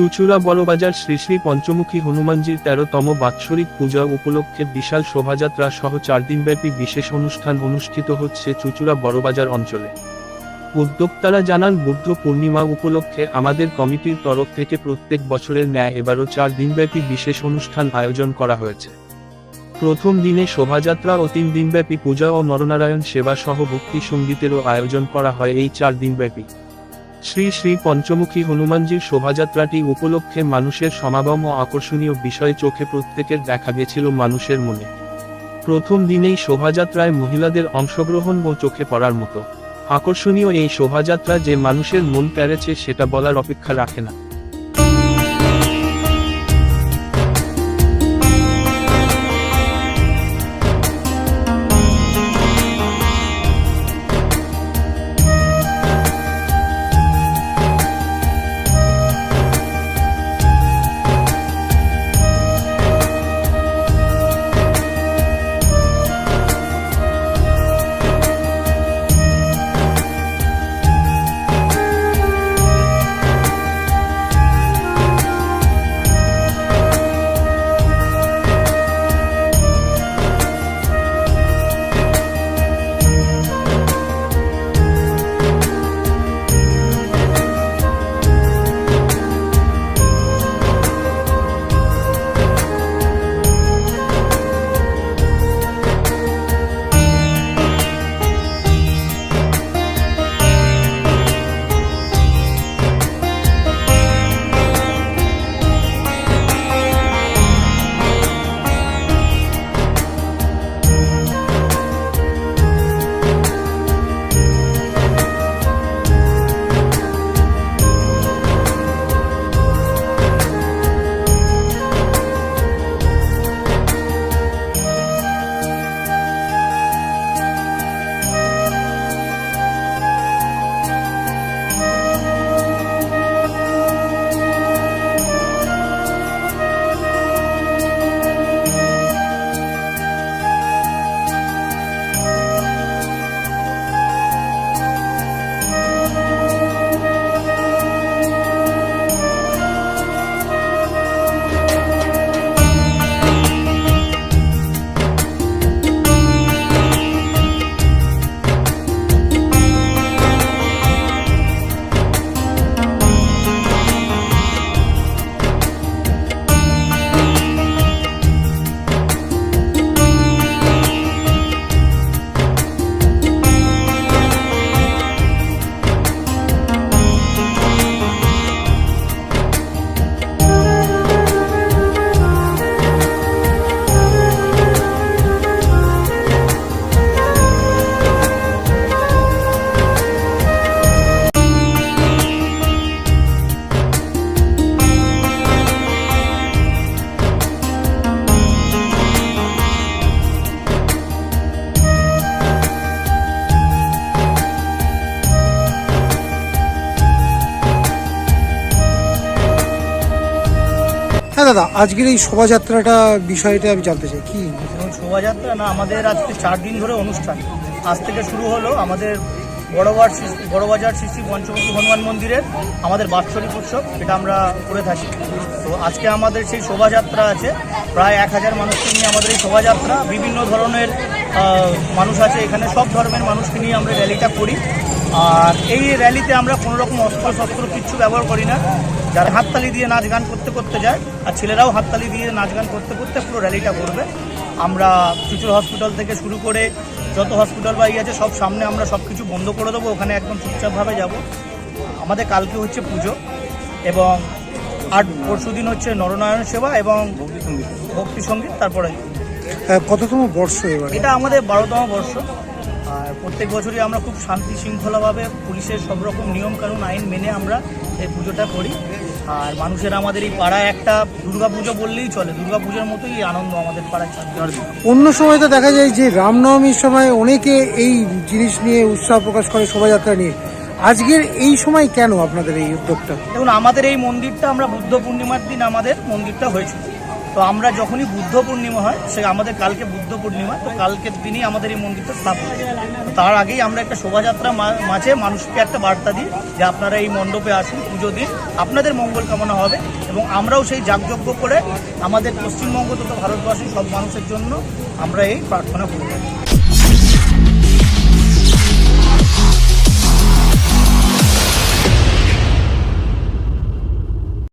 চুচুড়া বড়বাজার শ্রী শ্রী পঞ্চমুখী হনুমানজির তেরোতম বাৎসরিক পূজা উপলক্ষে বিশাল শোভাযাত্রা সহ চার দিনব্যাপী বিশেষ অনুষ্ঠান অনুষ্ঠিত হচ্ছে চুচুড়া বড়বাজার অঞ্চলে। উদ্যোক্তারা জানান, বুদ্ধ পূর্ণিমা উপলক্ষে আমাদের কমিটির তরফ থেকে প্রত্যেক বছরের ন্যায় এবারও চার দিনব্যাপী বিশেষ অনুষ্ঠান আয়োজন করা হয়েছে। প্রথম দিনে শোভাযাত্রা ও তিন দিনব্যাপী পূজা ও নরনারায়ণ সেবা সহ ভক্তি সঙ্গীতেরও আয়োজন করা হয় এই চার দিনব্যাপী। শ্রী শ্রী পঞ্চমুখী হনুমানজির শোভাযাত্রাটি উপলক্ষে মানুষের সমাগম ও আকর্ষণীয় বিষয়ে চোখে প্রত্যেকের দেখা গেছিল মানুষের মনে। প্রথম দিনেই শোভাযাত্রায় মহিলাদের অংশগ্রহণ ও চোখে পড়ার মতো। আকর্ষণীয় এই শোভাযাত্রা যে মানুষের মন পেরেছে সেটা বলার অপেক্ষা রাখে না। হ্যাঁ দাদা, আজকের এই শোভাযাত্রাটা বিষয়টা আমি জানতে চাই। কি? শোভাযাত্রা না, আমাদের আজকে চার দিন ধরে অনুষ্ঠান। আজ থেকে শুরু হলো আমাদের বড়বার শ্রী- বড়বাজার শ্রী শ্রী পঞ্চমুখী হনুমান মন্দিরের আমাদের বাৎসরিক উৎসব, এটা আমরা করে থাকি। তো আজকে আমাদের সেই শোভাযাত্রা আছে, প্রায় এক হাজার মানুষকে নিয়ে আমাদের এই শোভাযাত্রা, বিভিন্ন ধরনের মানুষ আছে এখানে, সব ধর্মের মানুষকে নিয়ে আমরা র্যালিটা করি। আর এই র্যালিতে আমরা কোনো রকম অস্ত্র শস্ত্র কিচ্ছু ব্যবহার করি না। যারা হাততালি দিয়ে নাচ গান করতে করতে যায় আর ছেলেরাও হাততালি দিয়ে নাচ গান করতে করতে পুরো র্যালিটা করবে আমরা চুচুর হসপিটাল থেকে শুরু করে যত হসপিটাল বা ইয়ে আছে সব সামনে আমরা সব কিছু বন্ধ করে দেবো। ওখানে একদম চুপচাপভাবে যাব। আমাদের কালকে হচ্ছে পুজো এবং আর পরশু দিন হচ্ছে নরনারায়ণ সেবা এবং ভক্তি সংগীত। তারপরে আহ, কততম বর্ষ এবার? এটা আমাদের বারোতম বর্ষ। আর প্রত্যেক বছরই আমরা খুব শান্তি শৃঙ্খলাভাবে পুলিশের সব রকম নিয়মকানুন আইন মেনে আমরা এই পুজোটা করি। আর মানুষের আমাদের এই পাড়ায় একটা দুর্গা পুজো বললেই চলে। দুর্গা পুজোর মতোই আনন্দ আমাদের পাড়ায় অন্য সময় তো দেখা যায় যে রামনবমীর সময় অনেকে এই জিনিস নিয়ে উৎসাহ প্রকাশ করে শোভাযাত্রা নিয়ে। আজকের এই সময় কেন আপনাদের এই উদ্যোগটা? দেখুন আমাদের এই মন্দিরটা আমরা বুদ্ধ পূর্ণিমার দিন আমাদের মন্দিরটা হয়েছিল। তো আমরা যখনই বুদ্ধ পূর্ণিমা হয়, সে আমাদের কালকে বুদ্ধ পূর্ণিমা, তো কালকের দিনই আমাদের এই মন্দিরটা স্থাপন তার আগেই আমরা একটা শোভাযাত্রা মাঝে মানুষকে একটা বার্তা দিই যে আপনারা এই মণ্ডপে আসুন, পুজো দিন। আপনাদের মঙ্গল কামনা হবে এবং আমরাও সেই যাগযজ্ঞ করে আমাদের পশ্চিমবঙ্গ তথা ভারতবাসী সব মানুষের জন্য আমরা এই প্রার্থনা করি